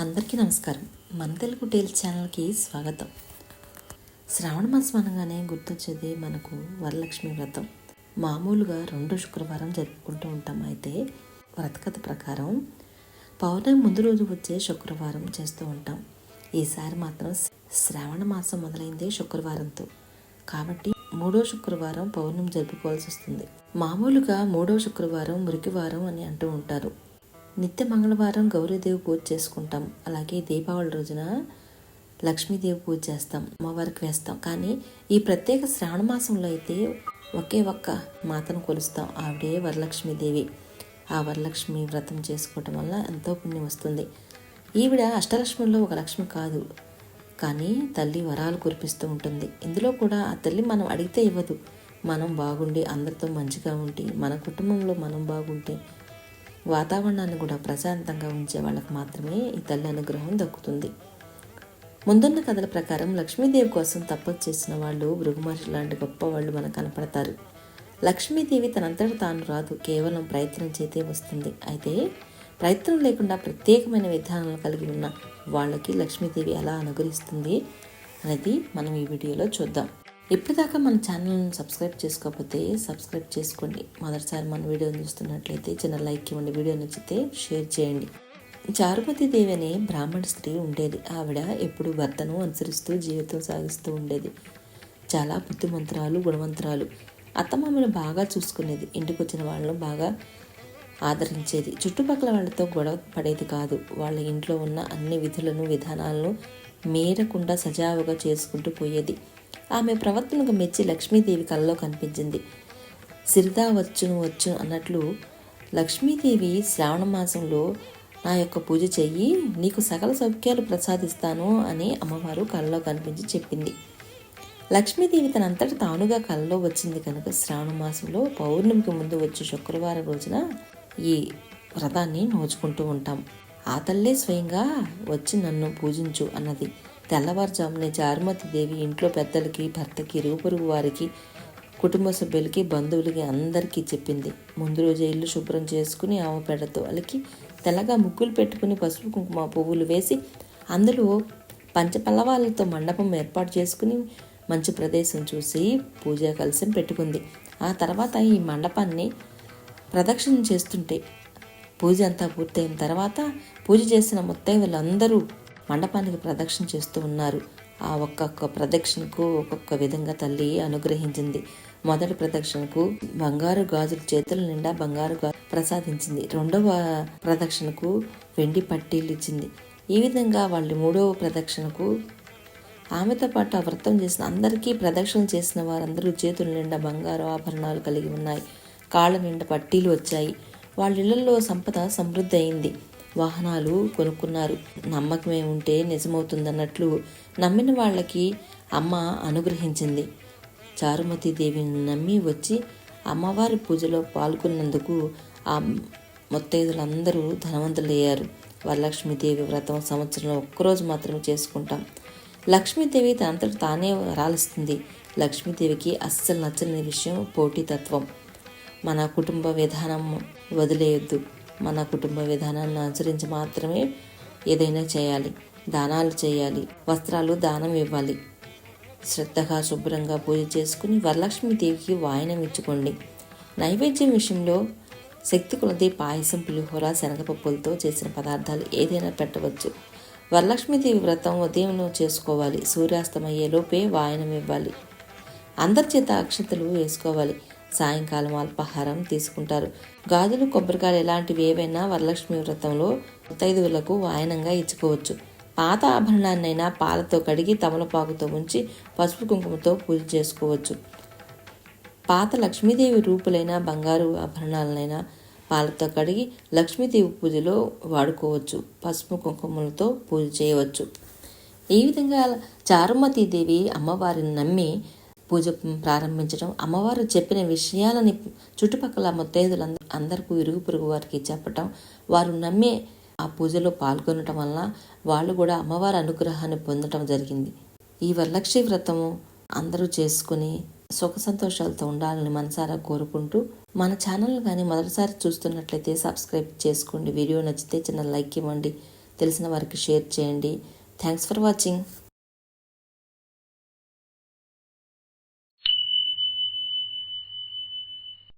అందరికీ నమస్కారం. మన తెలుగు టేల్స్ ఛానల్కి స్వాగతం. శ్రావణ మాసం అనగానే గుర్తొచ్చేది మనకు వరలక్ష్మి వ్రతం. మామూలుగా రెండు శుక్రవారం జరుపుకుంటూ ఉంటాం. అయితే వ్రతకథ ప్రకారం పౌర్ణమి ముందు రోజు వచ్చే శుక్రవారం చేస్తూ ఉంటాం. ఈసారి మాత్రం శ్రావణ మాసం మొదలైంది శుక్రవారంతో. కాబట్టి మూడో శుక్రవారం పౌర్ణమి జరుపుకోవాల్సి వస్తుంది. మామూలుగా మూడో శుక్రవారం మురికివారం అని అంటూ ఉంటారు. నిత్య మంగళవారం గౌరీదేవి పూజ చేసుకుంటాం. అలాగే దీపావళి రోజున లక్ష్మీదేవి పూజ చేస్తాం అమ్మవారికి వేస్తాం. కానీ ఈ ప్రత్యేక శ్రావణ మాసంలో అయితే ఒకే ఒక్క మాతను కొలుస్తాం. ఆవిడే వరలక్ష్మీదేవి. ఆ వరలక్ష్మి వ్రతం చేసుకోవటం వల్ల ఎంతో పుణ్యం వస్తుంది. ఈవిడ అష్టలక్ష్మిలో ఒక లక్ష్మి కాదు. కానీ తల్లి వరాలు కురిపిస్తూ ఉంటుంది. ఇందులో కూడా ఆ తల్లి మనం అడిగితే ఇవ్వదు. మనం బాగుండి అందరితో మంచిగా ఉండి మన కుటుంబంలో మనం బాగుంటే వాతావరణాన్ని కూడా ప్రశాంతంగా ఉంచే వాళ్ళకి మాత్రమే ఈ తల్లి అనుగ్రహం దక్కుతుంది. ముందున్న కథల ప్రకారం లక్ష్మీదేవి కోసం తపస్సు చేసిన వాళ్ళు భృగుమహర్షి లాంటి గొప్ప వాళ్ళు మనకు కనపడతారు. లక్ష్మీదేవి తనంతట తాను రాదు కేవలం ప్రయత్నం చేతే వస్తుంది. అయితే ప్రయత్నం లేకుండా ప్రత్యేకమైన విధానాలు కలిగి ఉన్న వాళ్ళకి లక్ష్మీదేవి ఎలా అనుగ్రహిస్తుంది అనేది మనం ఈ వీడియోలో చూద్దాం. ఇప్పటిదాకా మన ఛానల్ని సబ్స్క్రైబ్ చేసుకోకపోతే సబ్స్క్రైబ్ చేసుకోండి. మొదటిసారి మన వీడియోని చూస్తున్నట్లయితే చిన్న లైక్ ఇవ్వండి. వీడియో నచ్చితే షేర్ చేయండి. చారుమతి దేవి అనే బ్రాహ్మణ స్త్రీ ఉండేది. ఆవిడ ఎప్పుడు భర్తను అనుసరిస్తూ జీవితం సాగిస్తూ ఉండేది. చాలా బుద్ధిమంత్రాలు గుణవంతురాలు. అత్తమామను బాగా చూసుకునేది. ఇంటికి వచ్చిన వాళ్ళను బాగా ఆదరించేది. చుట్టుపక్కల వాళ్ళతో గొడవ పడేది కాదు. వాళ్ళ ఇంట్లో ఉన్న అన్ని విధులను విధానాలను మేరకుండా సజావుగా చేసుకుంటూ పోయేది. ఆమె ప్రవర్తనకు మెచ్చి లక్ష్మీదేవి కలలో కనిపించింది. సిరిదా వచ్చును వచ్చును అన్నట్లు లక్ష్మీదేవి శ్రావణ మాసంలో నా యొక్క పూజ చెయ్యి నీకు సకల సౌఖ్యాలు ప్రసాదిస్తాను అని అమ్మవారు కళ్ళలో కనిపించి చెప్పింది. లక్ష్మీదేవి తనంతట తానుగా కళ్ళలో వచ్చింది కనుక శ్రావణ మాసంలో పౌర్ణమికి ముందు వచ్చే శుక్రవారం రోజున ఈ వ్రతాన్ని నోచుకుంటూ ఉంటాం. ఆ తల్లే స్వయంగా వచ్చి నన్ను పూజించు అన్నది. తెల్లవారుజామునే చారుమతి దేవి ఇంట్లో పెద్దలకి భర్తకి ఇరుగుపొరుగు వారికి కుటుంబ సభ్యులకి బంధువులకి అందరికీ చెప్పింది. ముందు రోజు ఇల్లు శుభ్రం చేసుకుని ఆమెపేడతో పెడతో అలికి తెల్లగా ముగ్గులు పెట్టుకుని పసుపు కుంకుమ పువ్వులు వేసి అందులో పంచపల్లవాలతో మండపం ఏర్పాటు చేసుకుని మంచి ప్రదేశం చూసి పూజా కలశం పెట్టుకుంది. ఆ తర్వాత ఈ మండపాన్ని ప్రదక్షిణ చేస్తుంటే పూజ అంతా పూర్తయిన తర్వాత పూజ చేసిన ముత్తైదులందరూ మండపానికి ప్రదక్షిణ చేస్తూ ఉన్నారు. ఆ ఒక్కొక్క ప్రదక్షిణకు ఒక్కొక్క విధంగా తల్లి అనుగ్రహించింది. మొదటి ప్రదక్షిణకు బంగారు గాజుల చేతుల నిండా బంగారు ప్రసాదించింది. రెండవ ప్రదక్షిణకు వెండి పట్టీలు ఇచ్చింది. ఈ విధంగా వాళ్ళు మూడవ ప్రదక్షిణకు ఆమెతో పాటు ఆ వ్రతం చేసిన అందరికీ ప్రదక్షిణ చేసిన వారందరూ చేతుల నిండా బంగారు ఆభరణాలు కలిగి ఉన్నాయి. కాళ్ళ నిండా పట్టీలు వచ్చాయి. వాళ్ళ ఇళ్ళలో సంపద సమృద్ధి అయింది. వాహనాలు కొనుక్కున్నారు. నమ్మకమే ఉంటే నిజమవుతుందన్నట్లు నమ్మిన వాళ్ళకి అమ్మ అనుగ్రహించింది. చారుమతి దేవిని నమ్మి వచ్చి అమ్మవారి పూజలో పాల్గొన్నందుకు ఆ ముత్తైదులందరూ ధనవంతులయ్యారు. వరలక్ష్మీదేవి వ్రతం సంవత్సరంలో ఒక్కరోజు మాత్రమే చేసుకుంటాం. లక్ష్మీదేవి తనంతట తానే రాలుస్తుంది లక్ష్మీదేవికి అస్సలు నచ్చని విషయం పోటీతత్వం. మన కుటుంబ విధానం వదిలేయొద్దు. మన కుటుంబ విధానాన్ని అనుసరించి మాత్రమే ఏదైనా చేయాలి. దానాలు చేయాలి. వస్త్రాలు దానం ఇవ్వాలి. శ్రద్ధగా శుభ్రంగా పూజ చేసుకుని వరలక్ష్మీదేవికి వాయనం ఇచ్చుకోండి. నైవేద్యం విషయంలో శక్తి కొలది పాయసం పులిహోర శనగపప్పులతో చేసిన పదార్థాలు ఏదైనా పెట్టవచ్చు. వరలక్ష్మీదేవి వ్రతం ఉదయం చేసుకోవాలి. సూర్యాస్తమయ్యేలోపే వాయనం ఇవ్వాలి. అందరి చేత అక్షతలు వేసుకోవాలి. సాయంకాలం అల్పాహారం తీసుకుంటారు. గాజులు కొబ్బరికాయలు ఇలాంటివి ఏవైనా వరలక్ష్మి వ్రతంలో ముత్తైదువులకు వాయనంగా ఇచ్చుకోవచ్చు. పాత ఆభరణాన్నైనా పాలతో కడిగి తమలపాకుతో ఉంచి పసుపు కుంకుమతో పూజ చేసుకోవచ్చు. పాత లక్ష్మీదేవి రూపులైన బంగారు ఆభరణాలనైనా పాలతో కడిగి లక్ష్మీదేవి పూజలో వాడుకోవచ్చు. పసుపు కుంకుమలతో పూజ చేయవచ్చు. ఈ విధంగా చారుమతి దేవి అమ్మవారిని నమ్మి పూజ ప్రారంభించడం అమ్మవారు చెప్పిన విషయాలని చుట్టుపక్కల ముత్తైదులందరూ అందరికీ ఇరుగు పొరుగు వారికి చెప్పటం వారు నమ్మే ఆ పూజలో పాల్గొనటం వలన వాళ్ళు కూడా అమ్మవారి అనుగ్రహాన్ని పొందటం జరిగింది. ఈ వరలక్ష్మి వ్రతము అందరూ చేసుకుని సుఖ సంతోషాలతో ఉండాలని మనసారా కోరుకుంటూ మన ఛానల్ కానీ మొదటిసారి చూస్తున్నట్లయితే సబ్స్క్రైబ్ చేసుకోండి. వీడియో నచ్చితే చిన్న లైక్ ఇవ్వండి. తెలిసిన వారికి షేర్ చేయండి. Thanks for watching.